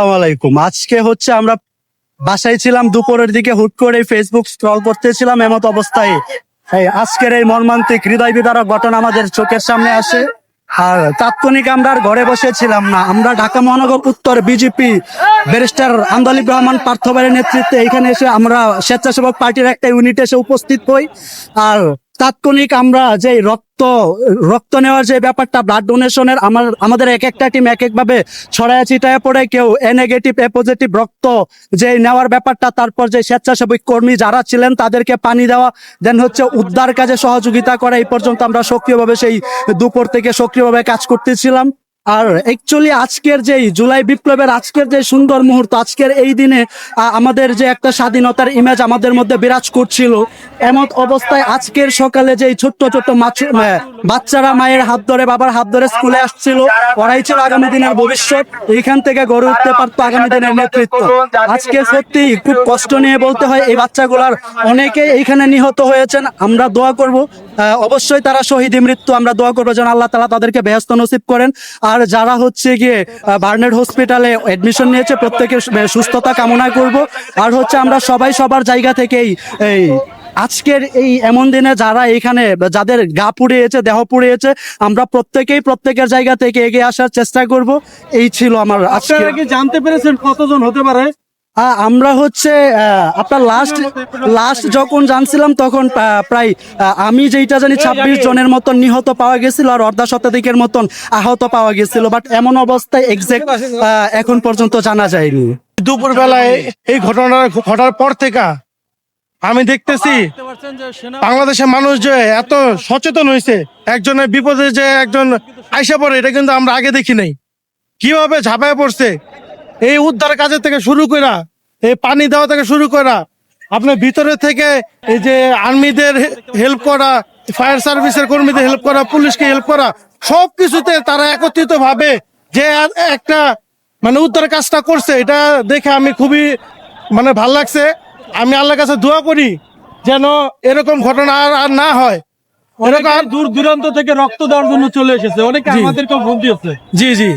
আলাইকুম। আজকে হচ্ছে আমরা বাসায় ছিলাম, দুপুরের দিকে হুট করে ফেসবুক স্ক্রল করতেছিলাম, এমত অবস্থায়। এই আজকের এই মর্মান্তিক হৃদয় বিদারক ঘটনা আমাদের চোখের সামনে আসে। আর তাৎক্ষণিক আমরা আর ঘরে বসেছিলাম না। আমরা ঢাকা মহানগর উত্তর বিজেপি ব্যারিস্টার আন্দালিব রহমান পার্থবারের নেতৃত্বে এখানে এসে আমরা স্বেচ্ছাসেবক পার্টির একটা ইউনিট এসে উপস্থিত হই। আর তাৎক্ষণিক আমরা যে রক্ত রক্ত নেওয়ার যে ব্যাপারটা ব্লাড ডোনেশনের আমার, আমাদের এক একটা টিম এক একভাবে ছড়ায় ছিটায় পড়ে, কেউ এ নেগেটিভ এ পজিটিভ রক্ত যে নেওয়ার ব্যাপারটা, তারপর যে স্বেচ্ছাসেবী কর্মী যারা ছিলেন, তাদেরকে পানি দেওয়া দেন হচ্ছে উদ্ধার কাজে সহযোগিতা করা, এই পর্যন্ত আমরা সক্রিয়ভাবে সেই দুপুর থেকে সক্রিয়ভাবে কাজ করতেছিলাম। আর অ্যাকচুয়ালি আজকের যে জুলাই বিপ্লবের আজকের যে সুন্দর মুহূর্ত, আজকের এই দিনে আমাদের যে একটা স্বাধীনতার ইমেজ আমাদের মধ্যে বিরাজ করছিল, এমন অবস্থায় আজকের সকালে যে ছোট্ট ছোট্ট বাচ্চারা মায়ের হাত ধরে, বাবার হাত ধরে স্কুলে আসছিল, ওরাই ছিল আগামী দিনের ভবিষ্যৎ, এইখান থেকে গড়ে উঠতে পারতো আগামী দিনের নেতৃত্ব। আজকে সত্যি খুব কষ্ট নিয়ে বলতে হয়, এই বাচ্চাগুলার অনেকে এইখানে নিহত হয়েছেন, আমরা দোয়া করব অবশ্যই তারা শহীদ মৃত্যু, আমরা দোয়া করব যেন আল্লাহ তালা তাদেরকে বেহস্ত নসিব করেন, আর যারা হচ্ছে গিয়ে বার্নেড হসপিটালে অ্যাডমিশন নিয়েছে, প্রত্যেকের সুস্থতা কামনা করব। আর হচ্ছে আমরা সবাই সবার জায়গা থেকেই এই আজকের এই এমন দিনে যারা এখানে, যাদের গা পুড়িয়েছে, দেহ পুড়িয়েছে, আমরা প্রত্যেকেই প্রত্যেকের জায়গা থেকে এগিয়ে আসার চেষ্টা করব। এই ছিল আমার আজকে জানতে পেরেছেন কতজন হতে পারে? আমরা হচ্ছে আপনার লাস্ট লাস্ট যখন জানছিলাম তখন প্রায় আমি যেইটা জানি ছাব্বিশ জনের মতন নিহত পাওয়া গেছিল আর অর্ধা শতাধিকের মতন আহত পাওয়া গেছিল বাট এমন অবস্থায় এক্সাক্ট এখন পর্যন্ত জানা যায়নি। দুপুর বেলায় এই ঘটনা ঘটার পর থেকে আমি দেখতেছি বাংলাদেশের মানুষ যে এত সচেতন হয়েছে একজনের বিপদে যে একজন আইসা পড়ে এটা কিন্তু আমরা আগে দেখি নাই। কীভাবে ঝাঁপায় পড়ছে? এই উদ্ধার কাজের থেকে শুরু করা এই পানি দেওয়া থেকে শুরু করা আপনার ভিতরে থেকে এই যে আর্মিদের হেল্প করা ফায়ার সার্ভিসের কর্মীদের হেল্প করা পুলিশকে হেল্প করা সব কিছুতে তারা একত্রিত ভাবে যে একটা মানে উদ্ধার কাজটা করছে এটা দেখে আমি খুবই মানে ভালো লাগছে। আমি আল্লাহর কাছে দোয়া করি যেন এরকম ঘটনা আর আর না হয়। এরকম আর দূর দূরান্ত থেকে রক্ত দেওয়ার জন্য চলে এসেছে অনেকে জি। আমাদেরকেও ফোন দিয়েছে জি জি।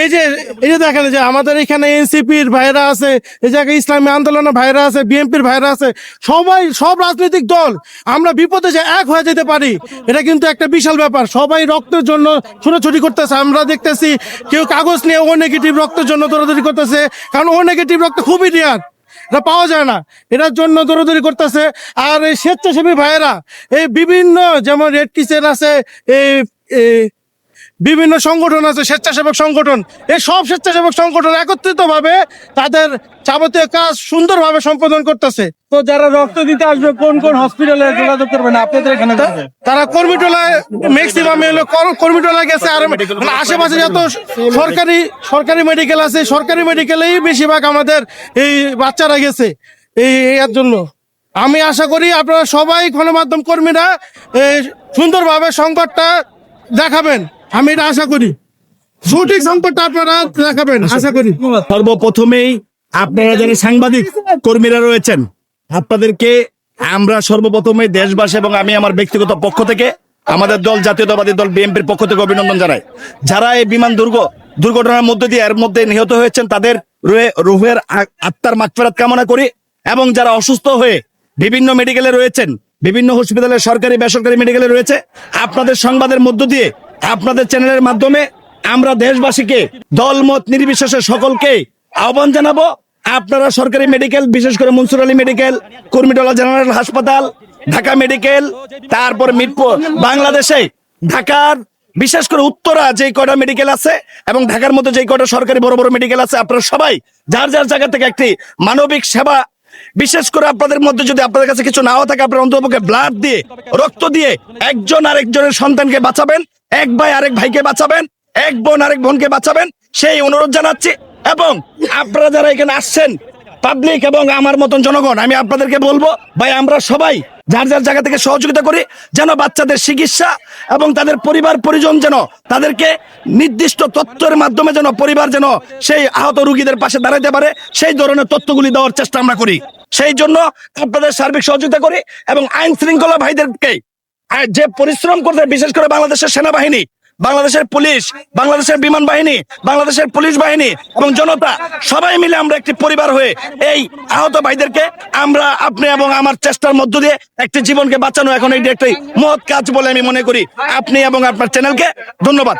এই যে এই যে দেখেন যে আমাদের এখানে এনসিপির ভাইরা আছে, এই জায়গায় ইসলামী আন্দোলনের ভাইরা আছে, বিএনপির ভাইরা আছে, সবাই, সব রাজনৈতিক দল, আমরা বিপদে যে এক হয়ে যেতে পারি, এটা কিন্তু একটা বিশাল ব্যাপার। সবাই রক্তের জন্য ছোটাছুটি করতেছে, আমরা দেখতেছি কেউ কাগজ নিয়ে ও নেগেটিভ রক্তের জন্য দৌড়াদৌড়ি করতেছে, কারণ ও নেগেটিভ রক্ত খুবই রেয়ার এটা পাওয়া যায় না। এটার জন্য দৌড়াদৌড়ি করতেছে, আর এই স্বেচ্ছাসেবী ভাইয়েরা, এই বিভিন্ন, যেমন রেড কিচেন আছে এই বিভিন্ন সংগঠন আছে স্বেচ্ছাসেবক সংগঠন। এই সব স্বেচ্ছাসেবক সংগঠন একত্রিত ভাবে তাদের যাবতীয় কাজ সুন্দরভাবে সম্পাদন করতেছে। তো যারা রক্ত দিতে আসবে কোন কোন হসপিটালে যোগাযোগ করবেন? আপনাদের এখানে তারা কর্মীটোলায় ম্যাক্সিমাম হলো কর- কর্মীটোলায় গেছে আর মানে আশেপাশে যত সরকারি সরকারি মেডিকেল আছে সরকারি মেডিকেলেই বেশিরভাগ আমাদের এই বাচ্চারা গেছে এই এর জন্য। আমি আশা করি আপনারা সবাই গণমাধ্যম কর্মীরা সুন্দরভাবে সংকটটা দেখাবেন। আমি এটা আশা করি। সঠিক সংকটটা আপনারা দেখাবেন আশা করি। সর্বপ্রথমেই আপনারা যারা সাংবাদিক কর্মীরা রয়েছেন আপনাদেরকে আমরা সর্বপ্রথমে দেশবাসী এবং আমি আমার ব্যক্তিগত পক্ষ থেকে আমাদের দল জাতীয়তাবাদী দল বিএনপির পক্ষ থেকে অভিনন্দন জানাই। যারা এই বিমান দুর্ঘ দুর্ঘটনার মধ্যে দিয়ে এর মধ্যে নিহত হয়েছেন তাদের রুহে- রুহের আত্মার মাগফিরাত কামনা করি এবং যারা অসুস্থ হয়ে বিভিন্ন মেডিকেলে রয়েছেন বিভিন্ন হসপিটালে সরকারি বেসরকারি মেডিকেলে রয়েছে আপনাদের সংবাদের মধ্য দিয়ে আপনাদের চ্যানেলের মাধ্যমে আমরা দেশবাসীকে দলমত নির্বিশেষে সকলকে আহ্বান জানাব। আপনারা সরকারি মেডিকেল, বিশেষ করে মনসুর আলী মেডিকেল, কর্মীটোলা জেনারেল হাসপাতাল, ঢাকা মেডিকেল, তারপর মিরপুর, বাংলাদেশে, ঢাকার, বিশেষ করে উত্তরা যে কয়টা মেডিকেল আছে এবং ঢাকার মধ্যে যে কয়টা সরকারি বড় বড় মেডিকেল আছে, আপনারা সবাই যার যার জায়গা থেকে একটি মানবিক সেবা, বিশেষ করে আপনাদের মধ্যে যদি আপনাদের কাছে কিছু নাও থাকে, আপনার অন্তপক্ষে ব্লাড দিয়ে, রক্ত দিয়ে একজন আরেকজনের সন্তানকে বাঁচাবেন। এক ভাই আরেক ভাইকে বাঁচাবেন, এক বোন আরেক বোনকে বাঁচাবেন, সেই অনুরোধ জানাচ্ছি। এবং আপনারা যারা এখানে আসছেন পাবলিক এবং আমার মতন জনগণ, আমি আপনাদেরকে বলব, ভাই, আমরা সবাই যার যার জায়গা থেকে সহযোগিতা করি, যেন বাচ্চাদের চিকিৎসা এবং তাদের পরিবার, পরিজন যেন তাদেরকে নির্দিষ্ট তথ্যের মাধ্যমে যেন পরিবার যেন সেই আহত রুগীদের পাশে দাঁড়াতে পারে, সেই ধরনের তথ্যগুলি দেওয়ার চেষ্টা আমরা করি। সেই জন্য আপনাদের সার্বিক সহযোগিতা করি এবং আইন শৃঙ্খলা ভাইদেরকে যে পরিশ্রম করতে বিশেষ করে বাংলাদেশের সেনাবাহিনী, বাংলাদেশের পুলিশ, বাংলাদেশের বিমান বাহিনী, বাংলাদেশের পুলিশ বাহিনী এবং জনতা, সবাই মিলে আমরা একটি পরিবার হয়ে এই আহত ভাইদেরকে আমরা আপনি এবং আমার চেষ্টার মধ্য দিয়ে একটি জীবনকে বাঁচানো এখন এটি একটি মহৎ কাজ বলে আমি মনে করি। আপনি এবং আপনার চ্যানেলকে ধন্যবাদ।